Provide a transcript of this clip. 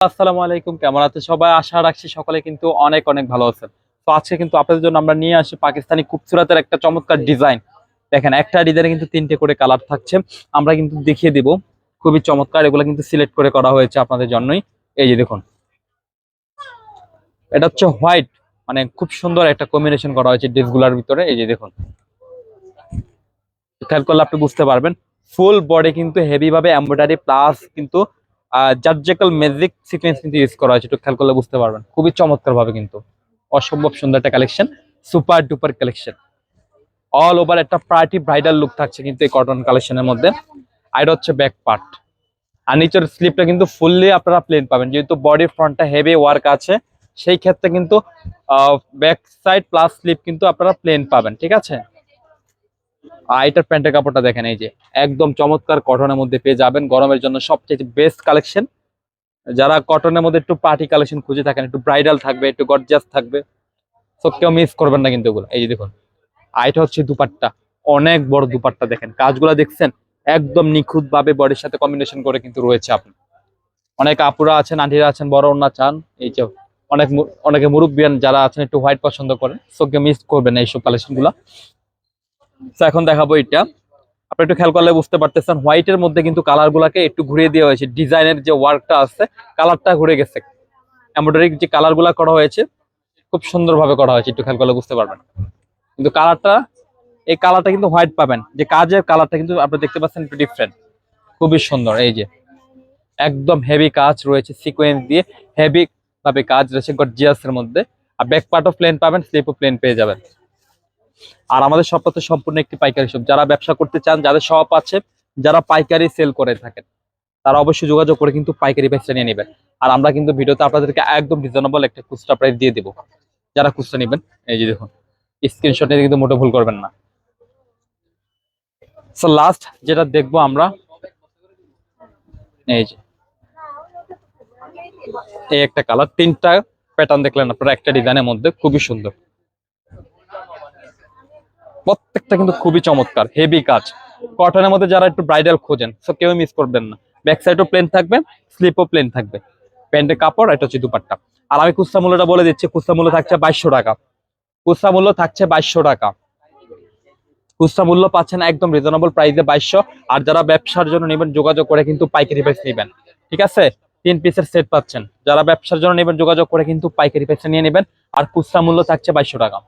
আসসালামু আলাইকুম কেমন আছেন সবাই? আশা রাখছি সকলে কিন্তু অনেক অনেক ভালো আছেন। তো আজকে কিন্তু আপনাদের জন্য আমরা নিয়ে আসি পাকিস্তানি খুবসুরাতের একটা চমৎকার ডিজাইন দেখেন একটা ডিজাইনে কিন্তু তিনটে করে কালার থাকছে। আমরা কিন্তু দেখিয়ে দিব খুবই চমৎকার। এগুলো কিন্তু সিলেক্ট করে করা হয়েছে আপনাদের জন্যই। এই যে দেখুন। এটা হচ্ছে হোয়াইট মানে খুব সুন্দর একটা কম্বিনেশন করা হয়েছে ড্রেসগুলোর ভিতরে। এই যে দেখুন। খেয়াল করলে আপনি বুঝতে পারবেন। ফুল বডি কিন্তু হেভি ভাবে এমব্রয়ডারি প্লাস কিন্তু জার্জিক্যাল ম্যাজিক সিকোয়েন্স কিন্তু ইউজ করা হয়েছে, একটু খেয়াল করলে বুঝতে পারবেন। খুবই চমৎকার ভাবে কিন্তু। অসম্ভব সুন্দর একটা collection super duper collection all over একটা পার্টি ব্রাইডাল লুক থাকছে কিন্তু এই কটন কালেকশনের মধ্যে। আর এটা হচ্ছে ব্যাক পার্ট আর নিচের স্লিপটা কিন্তু ফুললি আপনারা প্লেন পাবেন। যেহেতু বডি ফ্রন্টটা হেভি ওয়ার্ক আছে, সেই ক্ষেত্রে কিন্তু ব্যাক সাইড প্লাস স্লিপ কিন্তু আপনারা প্লেন পাবেন, ঠিক আছে? আর এটার প্যান্টের কাপড়টা দেখেন, এই যে একদম চমৎকার কটনের মধ্যে পেয়ে যাবেন। গরমের জন্য সবচেয়ে বেস্ট কালেকশন যারা কটনের মধ্যে একটু পার্টি কালেকশন খুঁজে থাকেন, একটু ব্রাইডাল থাকবে, একটু গর্জিয়াস থাকবে সব কেউ মিস করবেন না কিন্তু এগুলো। এই যে দেখুন, আর এটা হচ্ছে দুপাট্টা। অনেক বড় দুপাট্টা দেখেন। কাজগুলো দেখছেন? একদম নিখুঁত ভাবে বডির সাথে কম্বিনেশন করে কিন্তু রয়েছে আপনি। অনেক আপুরা আছেন, আন্টিরা আছেন, বড় ওনা চান, এই যে অনেক অনেকে মুরব্বিয়ান যারা আছেন, একটু হোয়াইট পছন্দ করেন সো কেউ মিস করবেন এইসব কালেকশনগুলা তো এখন দেখাবো এটা আপনি একটু খেয়াল করলে বুঝতে পারতেছেন হোয়াইটের মধ্যে কিন্তু কালার গুলাকে একটু ঘুরিয়ে দেওয়া হয়েছে। ডিজাইনের যে ওয়ার্কটা আছে, কালারটা ঘুরে গেছে। এমব্রয়ডারি যে কালারগুলা করা হয়েছে, খুব সুন্দরভাবে করা হয়েছে। একটু খেয়াল করলে বুঝতে পারবেন। কিন্তু কালারটা, এই কালারটা কিন্তু হোয়াইট পাবেন। যে কাজের কালারটা কিন্তু আপনি দেখতে পাচ্ছেন, একটু ডিফারেন্ট খুবই সুন্দর, এই যে। একদম হেভি কাজ রয়েছে সিকোয়েন্স দিয়ে হেভি ভাবে কাজ রয়েছে গর্জিয়াস এর মধ্যে। আর ব্যাক পার্টও প্লেন পাবেন স্লিপ স্লিপও প্লেন পেয়ে যাবেন। আর আমাদের শপ তো সম্পূর্ণ একটি পাইকারি শপ যারা ব্যবসা করতে চান, যাদের শপ আছে, যারা পাইকারি সেল করে থাকেন, তারা অবশ্যই যোগাযোগ করে কিন্তু পাইকারি প্রাইসটা নিয়ে নেবেন। আর আমরা কিন্তু ভিডিওতে আপনাদেরকে একদম রিজনেবল একটা খুচরা প্রাইস দিয়ে দেবো। যারা খুচরা নেবেন, এই যে দেখুন স্ক্রিনশট নিয়ে কিন্তু মোটে ভুল করবেন না। সো লাস্ট যেটা দেখব আমরা, এই যে, এই একটা কালার তিনটা প্যাটার্ন দেখলেন আপনারা, একটা ডিজাইনের মধ্যে, খুবই সুন্দর। প্রত্যেকটা কিন্তু খুবই চমৎকার হেভি কাজ। কটনের মধ্যে যারা একটু ব্রাইডাল খোঁজেন সো কেউ মিস করবেন না। ব্যাক সাইডও প্লেন থাকবে স্লিপও প্লেন থাকবে। প্যান্টের কাপড়, এটা হচ্ছে দুপাট্টা। আর আমি খুচরা মূল্যটা বলে দিচ্ছি, খুচরা মূল্য থাকছে বাইশশো টাকা। খুচরা মূল্য থাকছে বাইশশো টাকা। খুচরা মূল্য পাচ্ছেন একদম রিজনেবল প্রাইসে বাইশশো। আর যারা ব্যবসার জন্য নেবেন, যোগাযোগ করে কিন্তু পাইকারি প্রাইস নেবেন। ঠিক আছে? তিন পিসের সেট পাচ্ছেন। যারা ব্যবসার জন্য নেবেন, যোগাযোগ করে কিন্তু পাইকারি প্রাইসে নিয়ে নেবেন। আর খুচরা মূল্য থাকছে বাইশশো টাকা।